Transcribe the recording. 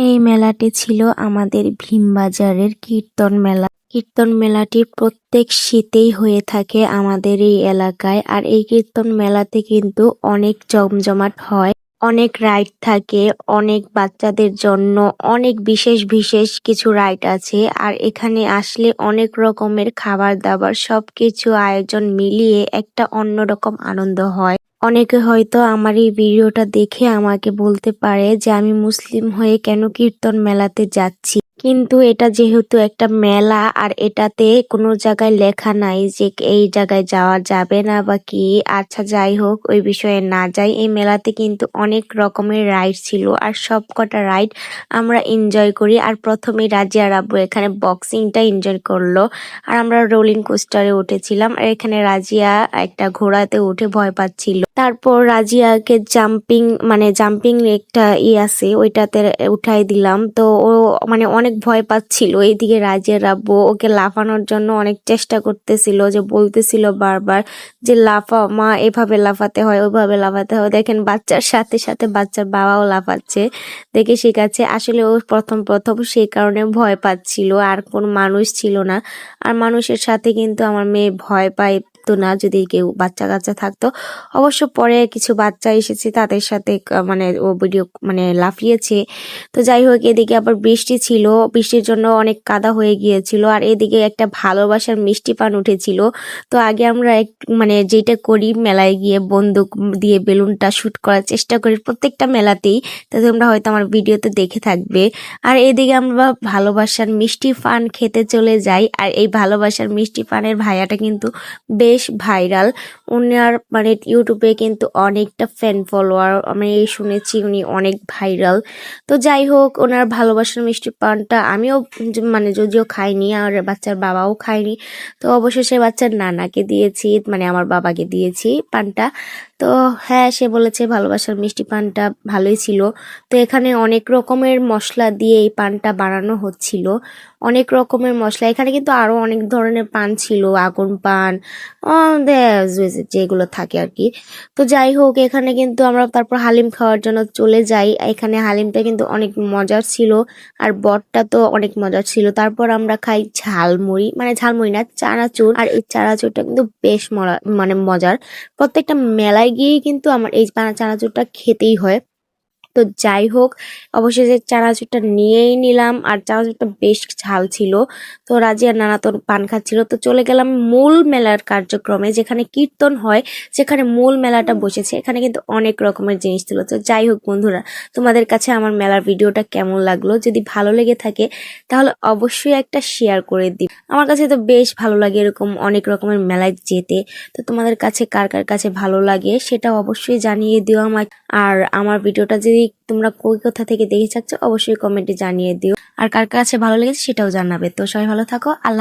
এই মেলাটি ছিল আমাদের ভীমবাজারের কীর্তন মেলা। কীর্তন মেলাটি প্রত্যেক শীতেই হয়ে থাকে আমাদের এই এলাকায়, আর এই কীর্তন মেলাতে কিন্তু অনেক জমজমাট হয়, অনেক রাইড থাকে, অনেক বাচ্চাদের জন্য অনেক বিশেষ বিশেষ কিছু রাইড আছে, আর এখানে আসলে অনেক রকমের খাবার দাবার সবকিছু আয়োজন মিলিয়ে একটা অন্যরকম আনন্দ হয়। অনেকে হয়তো আমার এই ভিডিওটা দেখে আমাকে বলতে পারে যে আমি মুসলিম হয়ে কেন কীর্তন মেলাতে যাচ্ছি। কিন্তু এটা যেহেতু একটা মেলা আর এটাতে কোনো জায়গায় লেখা নাই যে এই জায়গায় যাওয়া যাবে না বা কি আচ্ছা যাই হোক, ওই বিষয়ে না যাই। এই মেলাতে কিন্তু অনেক রকমের রাইড ছিল আর সব কটা রাইড আমরা এনজয় করি। আর প্রথমেই রাজিয়া রাব্বু এখানে বক্সিংটা এনজয় করল। আর আমরা রোলিং কোস্টারে উঠেছিলাম। আর এখানে রাজিয়া একটা ঘোড়াতে উঠে ভয় পাচ্ছিল। তারপর রাজিয়াকে জাম্পিং মানে জাম্পিং একটা ই আছে, ওইটাতে উঠাই দিলাম। তো ও মানে অনেক ভয় পাচ্ছিল। এইদিকে রাজিয়া রাব্বু ওকে লাফানোর জন্য অনেক চেষ্টা করতেছিল, যে বলতেছিল বারবার যে লাফা মা এভাবে লাফাতে হয়, ওইভাবে লাফাতে হয়। দেখেন বাচ্চার সাথে সাথে বাচ্চার বাবাও লাফাচ্ছে। দেখে শেখাচ্ছে, আসলে ও প্রথম প্রথম সেই কারণে ভয় পাচ্ছিল, আর কোনো মানুষ ছিল না। আর মানুষের সাথে কিন্তু আমার মেয়ে ভয় পায় তো না, যদি কেউ বাচ্চা কাচ্চা থাকতো। অবশ্য পরে কিছু বাচ্চা এসেছে, তাদের সাথে মানে ও ভিডিও মানে লাফিয়েছে। তো যাই হোক, এদিকে আবার বৃষ্টি ছিল। বৃষ্টির জন্য অনেক কাদা হয়ে গিয়েছিল। আর এদিকে একটা ভালোবাসার মিষ্টি পান উঠেছিল। তো আগে আমরা এক মানে যেটা করি, মেলায় গিয়ে বন্দুক দিয়ে বেলুনটা শ্যুট করার চেষ্টা করি প্রত্যেকটা মেলাতেই। তো তোমরা হয়তো আমার ভিডিওতে দেখে থাকবে। আর এদিকে আমরা ভালোবাসার মিষ্টি পান খেতে চলে যাই। আর এই ভালোবাসার মিষ্টি পানের ভাইয়াটা কিন্তু বেশ ভাইরাল। ওনার মানে ইউটিউবে কিন্তু অনেকটা ফ্যান ফলোয়ার আমি শুনেছি উনি অনেক ভাইরাল। তো যাই হোক ওনার ভালোবাসার মিষ্টি পানটা আমিও মানে যদিও খাইনি, আর বাচ্চার বাবাও খায়নি। তো অবশেষে বাচ্চার নানাকে দিয়েছি মানে আমার বাবাকে দিয়েছি পানটা। তো হ্যাঁ সে বলেছে ভালোবাসার মিষ্টি পানটা ভালোই ছিল। তো এখানে অনেক রকমের মশলা দিয়ে এই পানটা বানানো হচ্ছিল। অনেক রকমের মশলা। এখানে কিন্তু আরও অনেক ধরনের পান ছিল, আগুন পান যেগুলো থাকে আর কি। তো যাই হোক, এখানে কিন্তু আমরা তারপর হালিম খাওয়ার জন্য চলে যাই। এখানে হালিমটা কিন্তু অনেক মজার ছিল আর বটটা তো অনেক মজার ছিল। তারপর আমরা খাই ঝালমুড়ি মানে ঝালমুড়ি না, চানাচুর। আর এই চানাচুরটা কিন্তু বেশ মানে মজার। প্রত্যেকটা মেলায় গিয়েই কিন্তু আমার এই চানাচুরটা খেতেই হয়। তো যাই হোক, অবশেষে চানাচুরটা নিয়েই নিলাম। আর চানাচুরটা বেশ ঝাল ছিল। তো রাজিয়ার নানা তো পান খাচ্ছিল। তো চলে গেলাম মূল মেলার কার্যক্রমে, যেখানে কীর্তন হয়, সেখানে মূল মেলাটা বসেছে। এখানে কিন্তু অনেক রকমের জিনিস ছিল। তো যাই হোক বন্ধুরা, তোমাদের কাছে আমার মেলার ভিডিওটা কেমন লাগল? যদি ভালো লেগে থাকে, তাহলে অবশ্যই একটা শেয়ার করে দিই আমার কাছে তো বেশ ভালো লাগে এরকম অনেক রকমের মেলায় যেতে। তো তোমাদের কাছে কার কার কাছে ভালো লাগে সেটা অবশ্যই জানিয়ে দিও আমার আর আমার ভিডিওটা যদি তোমরা কই কোথা থেকে দেখে থাকছো, অবশ্যই কমেন্টে জানিয়ে দিও। আর কার কাছে ভালো লেগেছে সেটাও জানাবে। তো সবাই ভালো থাকো, আল্লাহ